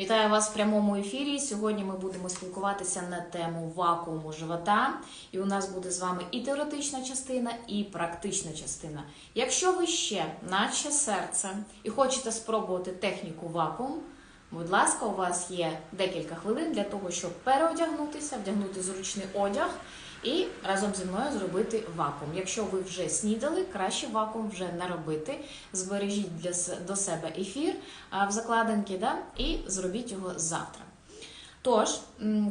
Вітаю вас в прямому ефірі. Сьогодні ми будемо спілкуватися на тему вакууму живота. І у нас буде з вами і теоретична частина, і практична частина. Якщо ви ще, наче серце, і хочете спробувати техніку вакуум, будь ласка, у вас є декілька хвилин для того, щоб переодягнутися, вдягнути зручний одяг і разом зі мною зробити вакуум. Якщо ви вже снідали, краще вакуум вже не робити. Збережіть для до себе ефір в закладинки, да? і зробіть його завтра. Тож,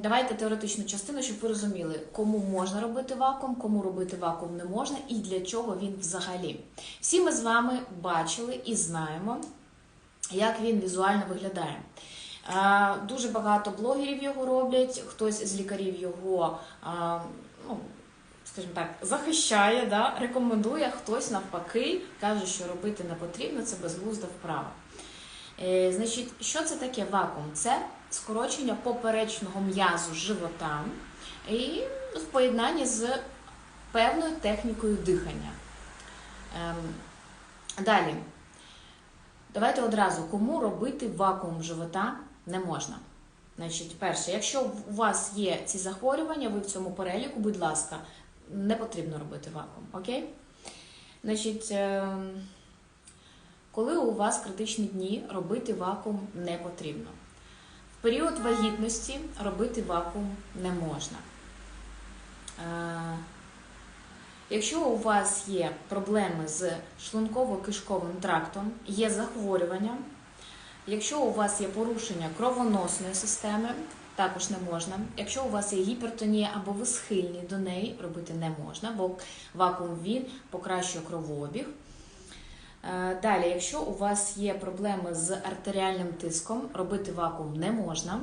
давайте теоретичну частину, щоб ви розуміли, кому можна робити вакуум, кому робити вакуум не можна і для чого він взагалі. Всі ми з вами бачили і знаємо, як він візуально виглядає. Е, Дуже багато блогерів його роблять, хтось з лікарів його, е, ну, скажімо так, захищає, да, рекомендує, хтось навпаки каже, що робити не потрібно, це безглузда вправа. Е, Значить, що це таке вакуум? Це скорочення поперечного м'язу живота і в поєднанні з певною технікою дихання. Ем, Далі. Давайте одразу, кому робити вакуум живота не можна. Значить, перше, якщо у вас є ці захворювання, ви в цьому переліку, будь ласка, не потрібно робити вакуум, окей? Значить, ем, коли у вас критичні дні, робити вакуум не потрібно. В період вагітності робити вакуум не можна. Якщо у вас є проблеми з шлунково-кишковим трактом, є захворювання, якщо у вас є порушення кровоносної системи, також не можна. Якщо у вас є гіпертонія або ви схильні до неї, робити не можна, бо вакуум він покращує кровообіг. Е, Далі, якщо у вас є проблеми з артеріальним тиском, робити вакуум не можна.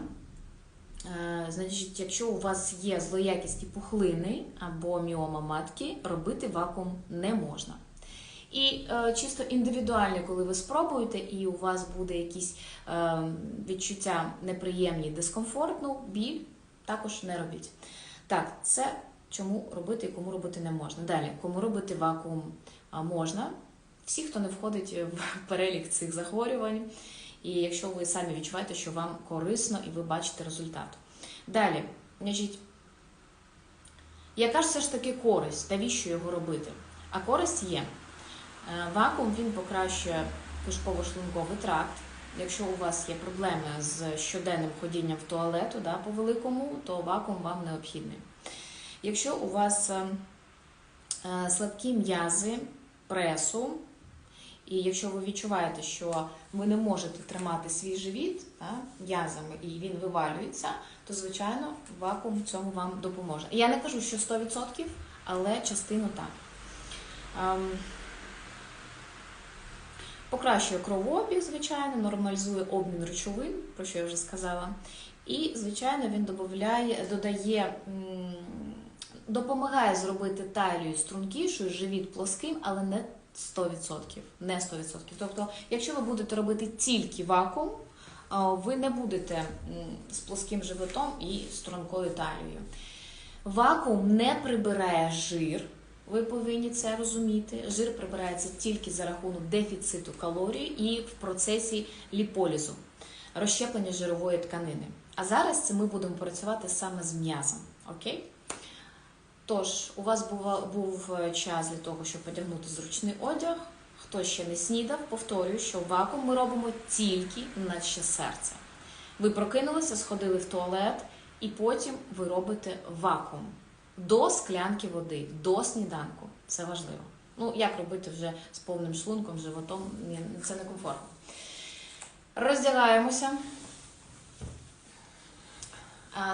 Е, Значить, якщо у вас є злоякісні пухлини або міома матки, робити вакуум не можна. І е, чисто індивідуально, коли ви спробуєте, і у вас буде якісь е, відчуття неприємні, дискомфорт, ну, біль, також не робіть. Так, це чому робити і кому робити не можна. Далі, кому робити вакуум можна. Всі, хто не входить в перелік цих захворювань, і якщо ви самі відчуваєте, що вам корисно і ви бачите результат. Далі, значить, яка ж все ж таки користь? Навіщо його робити? А користь є. Е, Вакуум він покращує кишково-шлунковий тракт. Якщо у вас є проблеми з щоденним ходінням в туалету да, по великому, то вакуум вам необхідний. Якщо у вас е, е, слабкі м'язи пресу, і якщо ви відчуваєте, що ви не можете тримати свій живіт да, м'язами і він вивалюється, то звичайно вакуум в цьому вам допоможе. Я не кажу, що 100%, але частину так. Ем, Покращує кровообіг, звичайно, нормалізує обмін речовин, про що я вже сказала. І, звичайно, він додає, додає допомагає зробити талію стрункішою, живіт плоским, але не 100%. Не 100%. Тобто, якщо ви будете робити тільки вакуум, ви не будете з плоским животом і стрункою талією. Вакуум не прибирає жир. Ви повинні це розуміти. Жир прибирається тільки за рахунок дефіциту калорій і в процесі ліполізу, розщеплення жирової тканини. А зараз це ми будемо працювати саме з м'язом. Окей? Тож, у вас був, був е, час для того, щоб одягнути зручний одяг. Хто ще не снідав, повторюю, що вакуум ми робимо тільки наче серце. Ви прокинулися, сходили в туалет, і потім ви робите вакуум до склянки води, до сніданку. Це важливо. Ну, як робити вже з повним шлунком, животом, це не комфортно. Роздягаємося.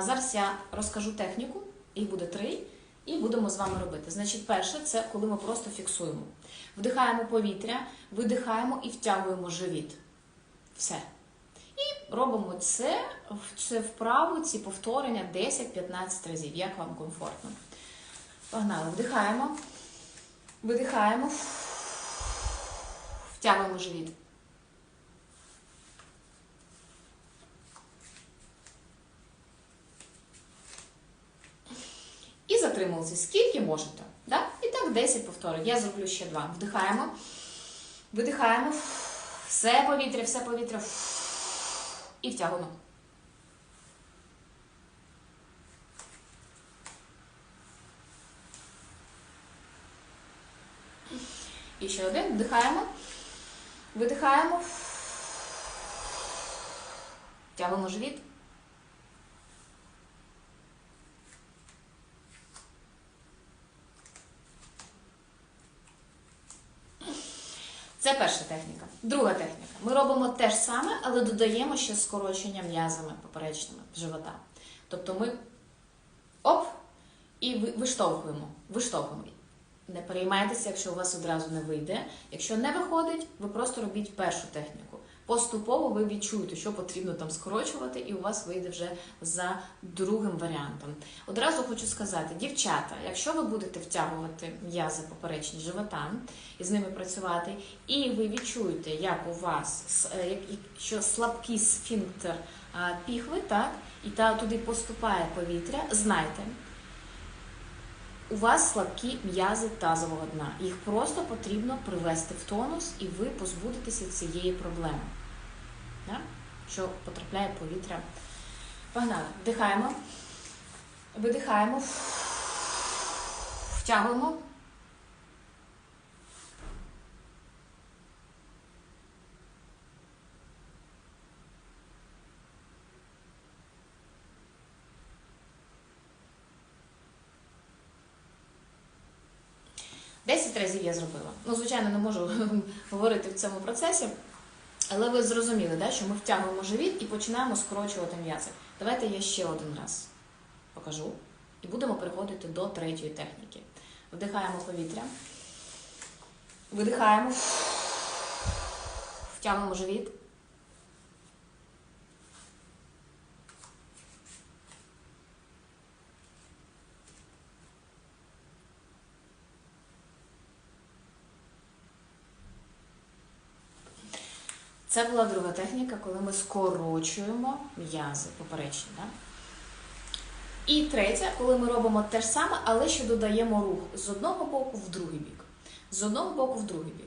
Зараз я розкажу техніку, їх буде три, і будемо з вами робити. Значить, перше, це коли ми просто фіксуємо. Вдихаємо повітря, видихаємо і втягуємо живіт. Все. І робимо це, це вправу, ці повторення 10-15 разів, як вам комфортно. Погнали, вдихаємо, видихаємо, втягуємо живіт. І затрималися, скільки можете. Да? І так 10 повторень. Я зроблю ще два. Вдихаємо, видихаємо, все повітря, все повітря. і втягуємо. І ще один. Вдихаємо. Видихаємо. Тягуємо живіт. Це перша техніка. Друга техніка. Ми робимо те ж саме, але додаємо ще скорочення м'язами поперечними живота. Тобто ми оп, і ви- виштовхуємо. Виштовхуємо. Не переймайтеся, якщо у вас одразу не вийде. Якщо не виходить, ви просто робіть першу техніку. Поступово ви відчуєте, що потрібно там скорочувати, і у вас вийде вже за другим варіантом. Одразу хочу сказати, дівчата, якщо ви будете втягувати м'язи поперечні живота і з ними працювати, і ви відчуєте, як у вас е, що слабкий сфінктер піхви, так, і та туди поступає повітря, знайте, у вас слабкі м'язи тазового дна. Їх просто потрібно привести в тонус, і ви позбудетеся цієї проблеми. Да? Що потрапляє повітря. Погнали. Вдихаємо. Видихаємо. Втягуємо. Десять разів я зробила. Ну, звичайно, не можу говорити в цьому процесі, але ви зрозуміли, да, що ми втягуємо живіт і починаємо скорочувати м'язи. Давайте я ще один раз покажу і будемо переходити до третьої техніки. Вдихаємо повітря, видихаємо, втягуємо живіт. Це була друга техніка, коли ми скорочуємо м'язи поперечні. Да? І третя, коли ми робимо те ж саме, але ще додаємо рух з одного боку в другий бік. З одного боку в другий бік.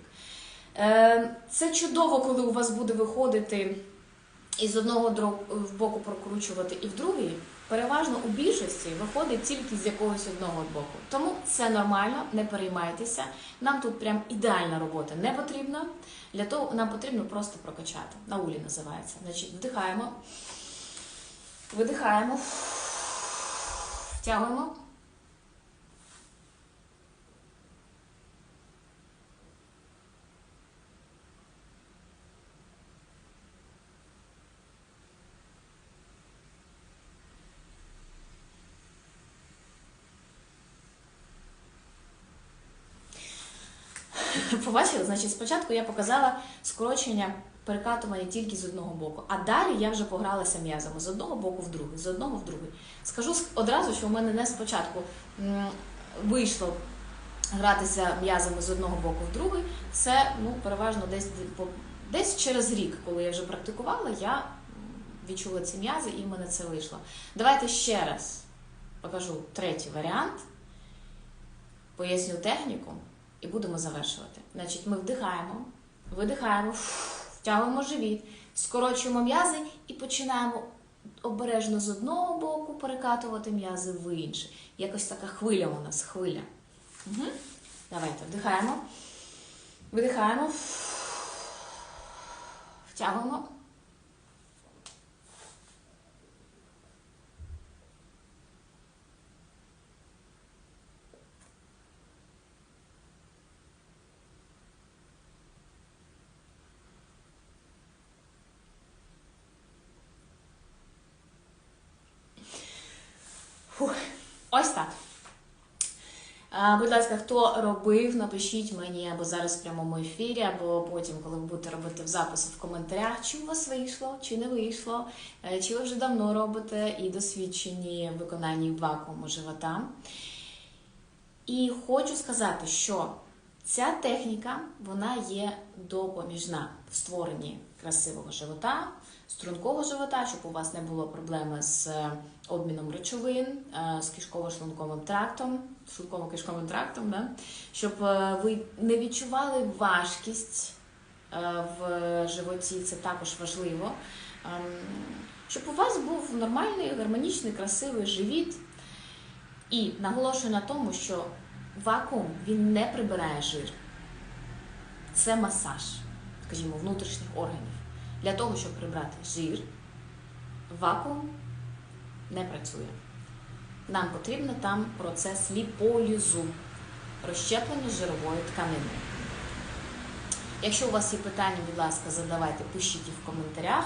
Е, Це чудово, коли у вас буде виходити і з одного боку прокручувати, і в другий. Переважно у більшості виходить тільки з якогось одного боку. Тому це нормально, не переймайтеся. Нам тут прям ідеальна робота не потрібна. Для того нам потрібно просто прокачати. На улі називається. Значить, вдихаємо, видихаємо, втягуємо. Побачили? Значить, спочатку я показала скорочення перекатування тільки з одного боку, а далі я вже погралася м'язами з одного боку в другий, з одного в другий. Скажу одразу, що в мене не спочатку вийшло гратися м'язами з одного боку в другий. Це ну, переважно десь, десь через рік, коли я вже практикувала, я відчула ці м'язи і в мене це вийшло. Давайте ще раз покажу третій варіант, поясню техніку і будемо завершувати. Значить, ми вдихаємо, видихаємо, втягуємо живіт, скорочуємо м'язи і починаємо обережно з одного боку перекатувати м'язи в інший. Якось така хвиля у нас, хвиля. Угу. Давайте вдихаємо, видихаємо, втягуємо. Ось так. Будь ласка, хто робив, напишіть мені або зараз в прямому ефірі, або потім, коли ви будете робити в записі в коментарях, чи у вас вийшло, чи не вийшло, е, чи ви вже давно робите і досвідчені виконанні вакууму живота. І хочу сказати, що ця техніка вона є допоміжна в створенні красивого живота, стрункого живота, щоб у вас не було проблеми з е, обміном речовин, е, з кишково-шлунковим трактом, шлунково-кишковим трактом, да? щоб е, ви не відчували важкість в животі, це також важливо. Ем, щоб у вас був нормальний, гармонічний, красивий живіт. І наголошую на тому, що вакуум він не прибирає жир. Це масаж, скажімо, внутрішніх органів. Для того, щоб прибрати жир, вакуум не працює. Нам потрібен там процес ліполізу, розщеплення жирової тканини. Якщо у вас є питання, будь ласка, задавайте, пишіть їх в коментарях.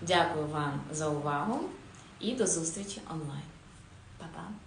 Дякую вам за увагу і до зустрічі онлайн. Па-па!